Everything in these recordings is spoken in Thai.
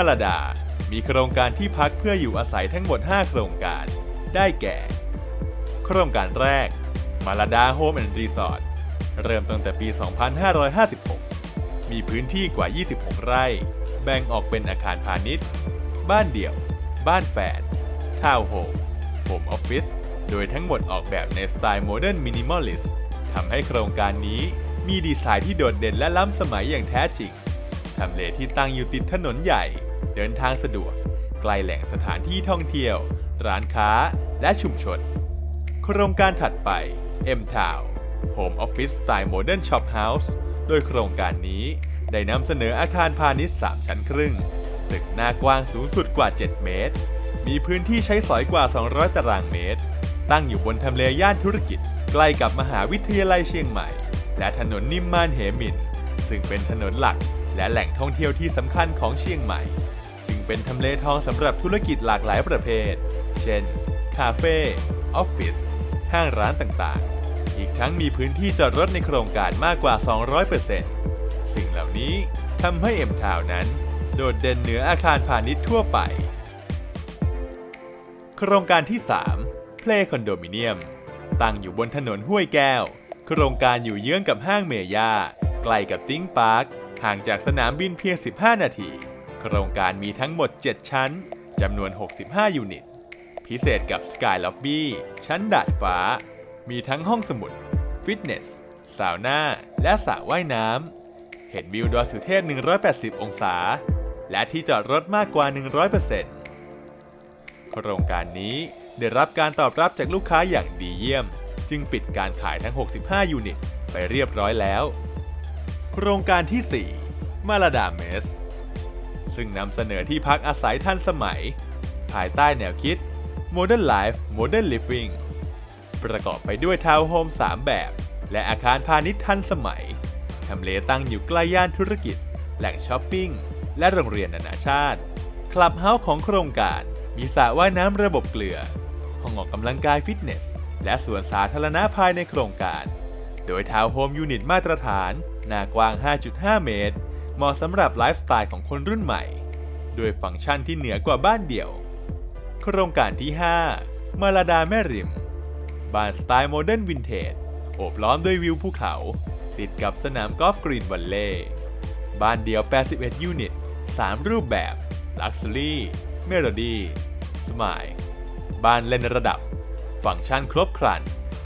มาลาดา มีโครงการที่พักเพื่ออยู่อาศัยทั้งหมด 5 โครงการ ได้แก่ โครงการแรก มาลาดาโฮมแอนด์รีสอร์ท เริ่มตั้งแต่ปี 2556 มีพื้นที่กว่า 26 ไร่ แบ่งออกเป็นอาคารพาณิชย์ บ้านเดี่ยว บ้านแฝด ทาวน์โฮม โฮมออฟฟิศ โดยทั้งหมดออกแบบในสไตล์โมเดิร์นมินิมอลิสต์ทำให้โครงการนี้มีดีไซน์ที่โดดเด่นและล้ำสมัยอย่างแท้จริง ทำเลที่ตั้งอยู่ติดถนนใหญ่ เดินทางสะดวก ใกล้แหล่งสถานที่ท่องเที่ยว ร้านค้าและชุมชน โครงการถัดไป M Town Home Office Style Modern Shop House โดยโครงการนี้ได้นำเสนออาคารพาณิชย์ 3 ชั้นครึ่ง ตึกหน้ากว้างสูงสุดกว่า 7 เมตร มีพื้นที่ใช้สอยกว่า 200 ตารางเมตร ตั้งอยู่บนทำเลย่านธุรกิจ ใกล้กับมหาวิทยาลัยเชียงใหม่ และถนนนิมมานเหมิน ซึ่งเป็นถนนหลัก และแหล่งท่องเที่ยวที่สำคัญของเชียงใหม่ จึงเป็นทำเลทองสำหรับธุรกิจหลากหลายประเภท เช่น คาเฟ่ออฟฟิศห้างร้านต่างๆ อีกทั้งมีพื้นที่จอดรถในโครงการมากกว่า 200%สิ่งเหล่านี้ทำให้เอ็มทาวนั้น โดดเด่นเหนืออาคารพาณิชย์ทั่วไป โครงการที่3 Play Condominium ตั้งอยู่บนถนนห้วยแก้ว โครงการอยู่เยื้องกับห้างเมย่า กล้กับติ้งพาร์คห่างจากสนามบินเพียง 15 นาที โครงการมีทั้งหมด 7 ชั้น จำนวน 65 ยูนิต พิเศษกับ Sky Lobby ชั้นดาดฟ้า มีทั้งห้องสมุด ฟิตเนสซาวน่า และสระว่ายน้ำ เห็นวิวดอยสุเทพ 180 องศา และที่จอดรถมากกว่า 100%โครงการนี้ได้รับการตอบรับจากลูกค้าอย่างดีเยี่ยม จึงปิดการขายทั้ง 65 ยูนิต ไปเรียบร้อยแล้ว ครงการที่ 4 มาลาดาเมส ซึ่งนำเสนอที่พักอาศัยทันสมัย ภายใต้แนวคิด Modern Life Modern Living ประกอบไปด้วยทาวน์โฮม 3 แบบ และอาคารพาณิชย์ทันสมัย ทำเลตั้งอยู่ใกล้ย่านธุรกิจ แหล่งช้อปปิ้ง และโรงเรียนนานาชาติ คลับเฮาส์ของโครงการมีสระว่ายน้ำระบบเกลือ ห้องออกกำลังกายฟิตเนส และสวนสาธารณะภายในโครงการ โดยทาวน์โฮมยูนิตมาตรฐาน หน้ากว้าง 5.5 เมตร เหมาะสำหรับไลฟ์สไตล์ของคนรุ่นใหม่ด้วยฟังก์ชันที่เหนือกว่าบ้านเดี่ยว โครงการที่ 5 มาลาดาแม่ริม บ้านสไตล์โมเดิร์นวินเทจ โอบล้อมด้วยวิวภูเขา ติดกับสนามกอล์ฟกรีนวัลเล่บ้านเดียว 81 ยูนิต 3 รูปแบบ Luxury Melody Smile บ้านเล่นระดับ ฟังก์ชันครบครัน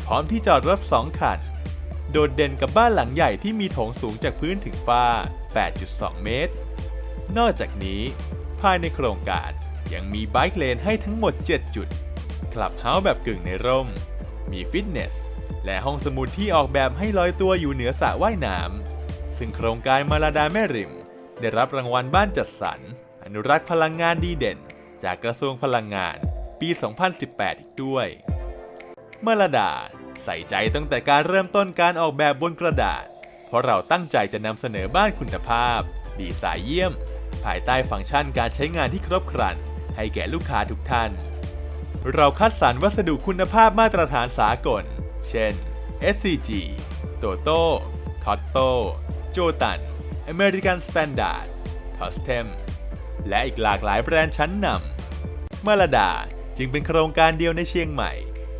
พร้อมที่จอดรถ 2 คัน โดดเด่นกับบ้านหลังใหญ่ที่มีโถงสูงจากพื้นถึงฟ้า 8.2 เมตร นอกจากนี้ ภายในโครงการยังมีไบค์เลนให้ทั้งหมด 7 จุด คลับเฮาส์แบบกึ่งในร่ม มีฟิตเนส และห้องสมุดที่ออกแบบให้ลอยตัวอยู่เหนือสระว่ายน้ำ ซึ่งโครงการมาลาดาแม่ริม ได้รับรางวัลบ้านจัดสรร อนุรักษ์พลังงานดีเด่น จากกระทรวงพลังงาน ปี 2018 อีกด้วยมาลาดา ใส่ใจตั้งแต่การเริ่มต้นการออกแบบบนกระดาษ เพราะเราตั้งใจจะนำเสนอบ้านคุณภาพ ดีไซน์เยี่ยม ภายใต้ฟังก์ชันการใช้งานที่ครบครัน ให้แก่ลูกค้าทุกท่าน เราคัดสรรวัสดุคุณภาพมาตรฐานสากล เช่น SCG TOTO COTTO JOTAN American Standard Custom และอีกหลากหลายแบรนด์ชั้นนำมาลดาจึงเป็นโครงการเดียวในเชียงใหม่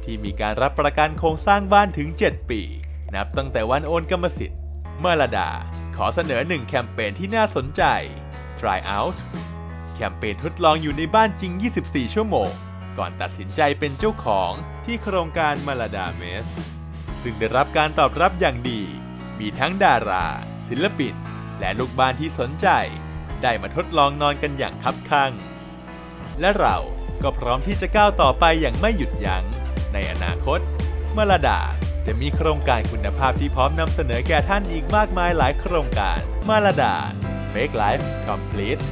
ที่มีการรับประกันโครงสร้างบ้านถึง 7 ปี นับตั้งแต่วันโอนกรรมสิทธิ์มาลาดา ขอเสนอหนึ่งแคมเปญที่น่าสนใจ Try Out แคมเปญทดลองอยู่ในบ้านจริง 24 ชั่วโมง ก่อนตัดสินใจเป็นเจ้าของที่โครงการมาลาดาเมส ซึ่งได้รับการตอบรับอย่างดี มีทั้งดารา ศิลปิน และลูกบ้านที่สนใจ ได้มาทดลองนอนกันอย่างคับคั่ง และเราก็พร้อมที่จะก้าวต่อไปอย่างไม่หยุดยัง้ง ในอนาคตมาลาดาจะมีโครงการคุณภาพที่พร้อมนำเสนอแก่ท่านอีกมากมายหลายโครงการมาลาดา Make Life Complete